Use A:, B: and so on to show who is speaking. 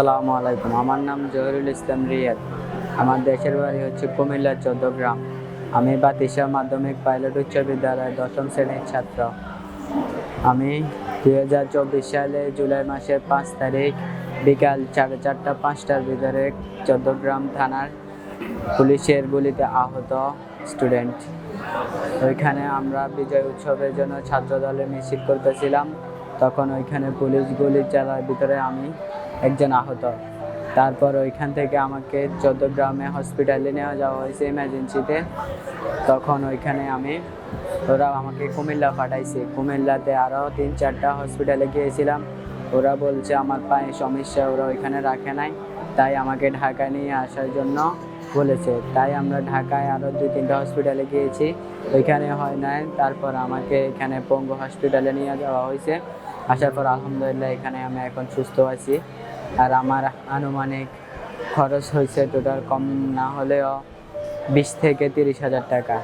A: আসসালামু আলাইকুম। আমার নাম জহিরুল ইসলাম রিয়াদ। আমার দেশের বাড়ি হচ্ছে কুমিল্লা, চৌদ্দগ্রাম। আমি বাতিশা মাধ্যমিক পাইলট উচ্চ বিদ্যালয়ের দশম শ্রেণির ছাত্র। আমি দুই হাজার চব্বিশ সালে জুলাই মাসের পাঁচ তারিখ বিকাল সাড়ে চারটা, পাঁচটার ভিতরে চৌদ্দগ্রাম থানার পুলিশের গুলিতে আহত স্টুডেন্ট। ওইখানে আমরা বিজয় উৎসবের জন্য ছাত্রদলে মিছিল করতেছিলাম। তখন ওইখানে পুলিশ গুলি চালার ভিতরে আমি একজন আহত। তারপর ওইখান থেকে আমাকে চৌদ্দগ্রামে হসপিটালে নেওয়া যাওয়া হয়েছে ইমার্জেন্সিতে তখন ওইখানে আমি, ওরা আমাকে কুমিল্লা পাঠাইছে। কুমিল্লাতে আরও তিন, চারটা হসপিটালে গিয়েছিলাম। ওরা বলছে আমার পায়ে সমস্যা, ওরা ওইখানে রাখে নাই। তাই আমাকে ঢাকায় নিয়ে আসার জন্য বলেছে। তাই আমরা ঢাকায় আরও দুই, তিনটা হসপিটালে গিয়েছি। ওইখানে হয় নাই, তারপর আমাকে এখানে পঙ্গু হসপিটালে নিয়ে যাওয়া হয়েছে। আসার পর আলহামদুলিল্লাহ এখানে আমি এখন সুস্থ আছি। আর আমার আনুমানিক খরচ হয়েছে টোটাল কম না হলেও বিশ থেকে তিরিশ হাজার টাকা।